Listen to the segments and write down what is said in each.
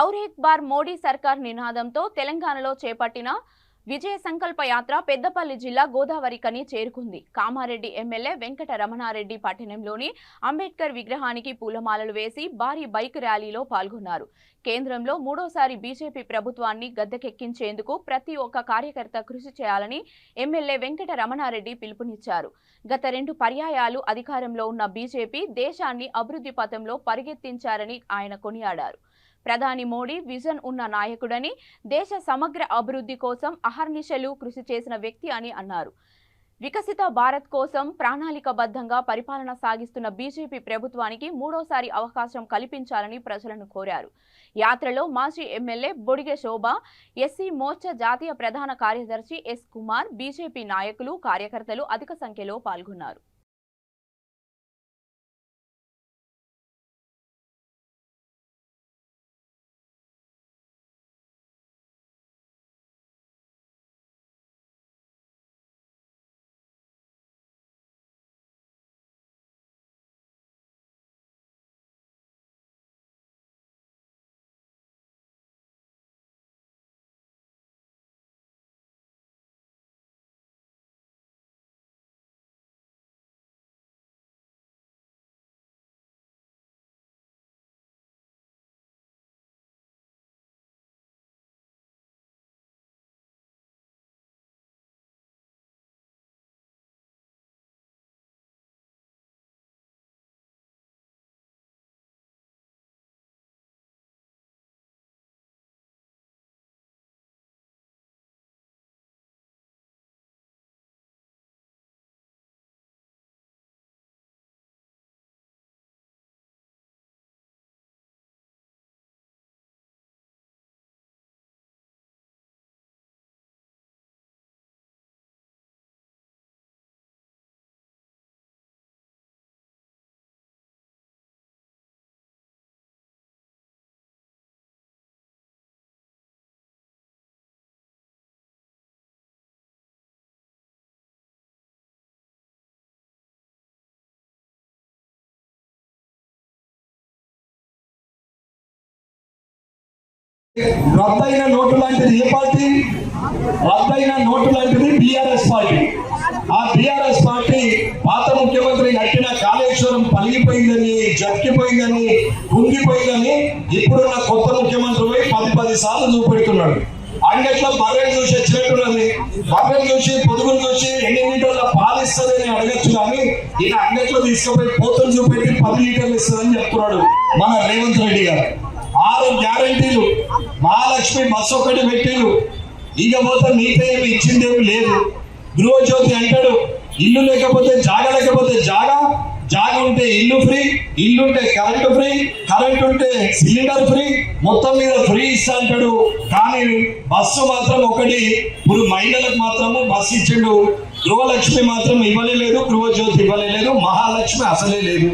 ఔరేక్ bar Modi సర్కార్ నినాదంతో తెలంగాణలో చేపట్టిన విజయ సంకల్ప యాత్ర పెద్దపల్లి జిల్లా గోదావరికని చేరుకుంది. కామారెడ్డి ఎమ్మెల్యే వెంకట రమణారెడ్డి పట్టణంలోని అంబేద్కర్ విగ్రహానికి పూలమాలలు వేసి భారీ బైక్ ర్యాలీలో పాల్గొన్నారు. కేంద్రంలో మూడోసారి బీజేపీ ప్రభుత్వాన్ని గద్దెకెక్కించేందుకు ప్రతి ఒక్క కార్యకర్త కృషి చేయాలని ఎమ్మెల్యే వెంకట రమణారెడ్డి పిలుపునిచ్చారు. గత రెండు పర్యాయాలు అధికారంలో ఉన్న బీజేపీ దేశాన్ని అభివృద్ధి పథంలో పరిగెత్తించారని ఆయన కొనియాడారు. ప్రధాని మోడీ విజన్ ఉన్న నాయకుడని దేశ సమగ్ర అభివృద్ధి కోసం అహర్నిశలు కృషి చేసిన వ్యక్తి అని అన్నారు. వికసిత భారత్ కోసం ప్రణాళికబద్ధంగా పరిపాలన సాగిస్తున్న బీజేపీ ప్రభుత్వానికి మూడోసారి అవకాశం కల్పించాలని ప్రజలను కోరారు. యాత్రలో మాజీ ఎమ్మెల్యే బొడిగె శోభ ఎస్సీ మోర్చా జాతీయ ప్రధాన కార్యదర్శి ఎస్ కుమార్ బీజేపీ నాయకులు కార్యకర్తలు అధిక సంఖ్యలో పాల్గొన్నారు. రద్దయిన నోటు లాంటిది ఏ పార్టీ? రద్దయిన నోటు లాంటిది బీఆర్ఎస్ పార్టీ. ఆ బీఆర్ఎస్ పార్టీ పాత ముఖ్యమంత్రి కట్టిన కాళేశ్వరం పలిగిపోయిందని జక్కిపోయిందని కుంగిపోయిందని ఇప్పుడున్న కొత్త ముఖ్యమంత్రి పోయి పది పది సార్లు చూపెడుతున్నాడు. అంగట్లో బర్రెలు చూసి వచ్చినట్టున్నది. బర్రెలు చూసి పొదుగులు చూసి ఎన్ని లీటర్ల పాలు ఇస్తుందని అడగచ్చు కానీ ఈయన అంగట్లో తీసుకుపోయి పోతులు చూపెట్టి పది లీటర్లు ఇస్తుందని చెప్తున్నాడు మన రేవంత్ రెడ్డి గారు. ఆరు గ్యారంటీలు. మహాలక్ష్మి బస్సు ఒకటి పెట్టిరు ఇకపోతే మీతో ఏమి ఇచ్చిందేమి లేదు. గృహజ్యోతి అంటాడు ఇల్లు లేకపోతే జాగ లేకపోతే జాగ. జాగ ఉంటే ఇల్లు ఫ్రీ ఇల్లు ఉంటే కరెంటు ఫ్రీ కరెంట్ ఉంటే సిలిండర్ ఫ్రీ మొత్తం మీద ఫ్రీ ఇస్తా అంటాడు. కానీ బస్సు మాత్రం ఒకటి ఇప్పుడు మహిళలకు మాత్రము బస్సు ఇచ్చిండు. గృహలక్ష్మి మాత్రం ఇవ్వలేదు గృహజ్యోతి ఇవ్వలేదు మహాలక్ష్మి అసలే లేదు.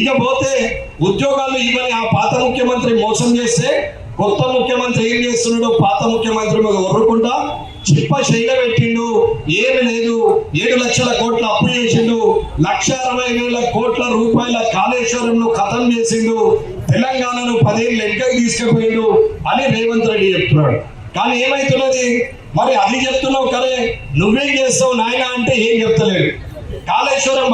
ఇకపోతే ఉద్యోగాలు ఇవ్వని ఆ పాత ముఖ్యమంత్రి మోసం చేస్తే కొత్త ముఖ్యమంత్రి ఏం చేస్తున్నాడు పాత ముఖ్యమంత్రి మీద ఒర్రకుండా చిప్ప శైల పెట్టిండు ఏమి లేదు ఏడు లక్షల కోట్ల అప్పు చేసిండు లక్ష అరవై వేల కోట్ల రూపాయల కాళేశ్వరంను కథం చేసిండు తెలంగాణను పదేళ్ళు లెక్కకి తీసుకుపోయిండు అని రేవంత్ రెడ్డి చెప్తున్నాడు. కానీ ఏమైతున్నది? మరి అది చెప్తున్నావు కరే నువ్వేం చేస్తావు నాయన అంటే ఏం చెప్తలేదు. కాళేశ్వరం